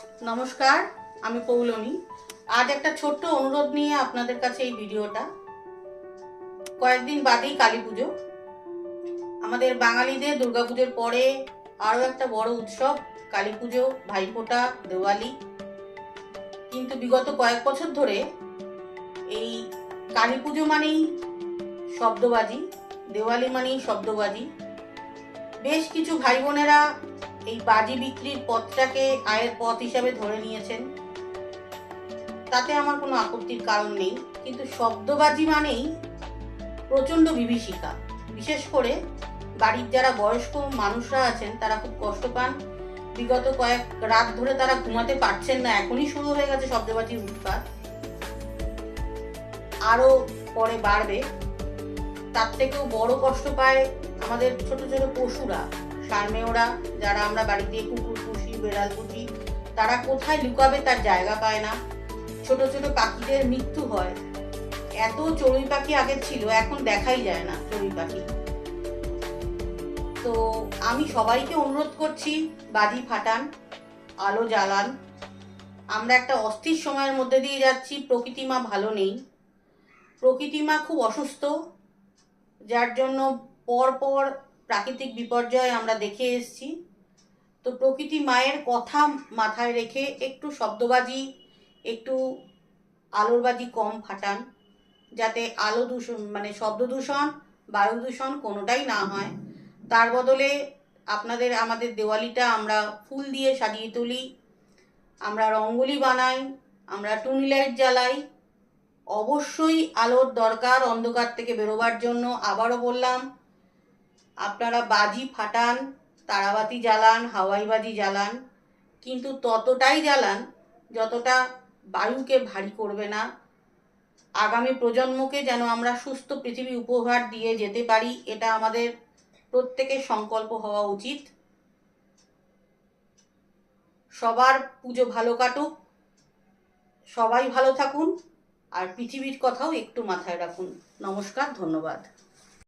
নমস্কার, আমি পৌলমী। আজ একটা ছোট্ট অনুরোধ নিয়ে আপনাদের কাছে এই ভিডিওটা। কয়েকদিন বাদেই কালী পুজো। আমাদের বাঙালিদের দুর্গাপুজোর পরে আরও একটা বড় উৎসব, কালী পুজো, ভাইফোঁটা, দেওয়ালি। কিন্তু বিগত কয়েক বছর ধরে এই কালী পুজো মানেই শব্দবাজি, দেওয়ালি মানেই শব্দবাজি। বেশ কিছু ভাই বোনেরা এই বাজি বিক্রির পথটাকে আয়ের পথ হিসাবে ধরে নিয়েছেন। তাতে আমার কোনো আপত্তির কারণ নেই, কিন্তু শব্দবাজি মানেই প্রচণ্ড বিভীষিকা। বিশেষ করে বাড়ির যারা বয়স্ক মানুষরা আছেন, তারা খুব কষ্ট পান। বিগত কয়েক রাত ধরে তারা ঘুমাতে পারছেন না, এখনই শুরু হয়ে গেছে শব্দবাজির উৎপাত। আরও পরে বাড়বে। তার থেকেও বড় কষ্ট পায় আমাদের ছোট ছোট পশুরা। সারমেয়রা যারা আমরা বাড়িতে কুকুর পুষি, বেড়াল পুষি, তারা কোথায় লুকাবে তার জায়গা পায় না। ছোট ছোট পাখিদের মৃত্যু হয়। এত চড়ুই পাখি আগে ছিল, এখন দেখাই যায় না চড়ুই পাখি। তো আমি সবাইকে অনুরোধ করছি, বাজি ফাটান, আলো জ্বালান। আমরা একটা অস্থির সময়ের মধ্যে দিয়ে যাচ্ছি, প্রকৃতি মা ভালো নেই। প্রকৃতি মা খুব অসুস্থ, যার জন্য পর পর প্রাকৃতিক বিপর্যয় আমরা দেখে এসেছি। তো প্রকৃতি মায়ের কথা মাথায় রেখে একটু শব্দবাজি, একটু আলোরবাজি কম ফাটান, যাতে আলো দূষণ মানে শব্দ দূষণ, বায়ু দূষণ কোনোটাই না হয়। তার বদলে আপনাদের, আমাদের দেওয়ালিটা আমরা ফুল দিয়ে সাজিয়ে তুলি, আমরা রঙ্গোলি বানাই, আমরা টুনি লাইট জ্বালাই। অবশ্যই আলোর দরকার অন্ধকার থেকে বেরোবার জন্য। আবারও বললাম আপনারা বাজি ফাটান, তারাবাতি জ্বালান, হাওয়াই বাজি জ্বালান, কিন্তু ততটাই জ্বালান যতটা বায়ুকে ভারী করবে না। আগামী প্রজন্মকে যেন আমরা সুস্থ পৃথিবী উপহার দিয়ে যেতে পারি, এটা আমাদের প্রত্যেকের সংকল্প হওয়া উচিত। সবার পুজো ভালো কাটুক, সবাই ভালো থাকুন, আর পৃথিবীর কথাও একটু মাথায় রাখুন। নমস্কার, ধন্যবাদ।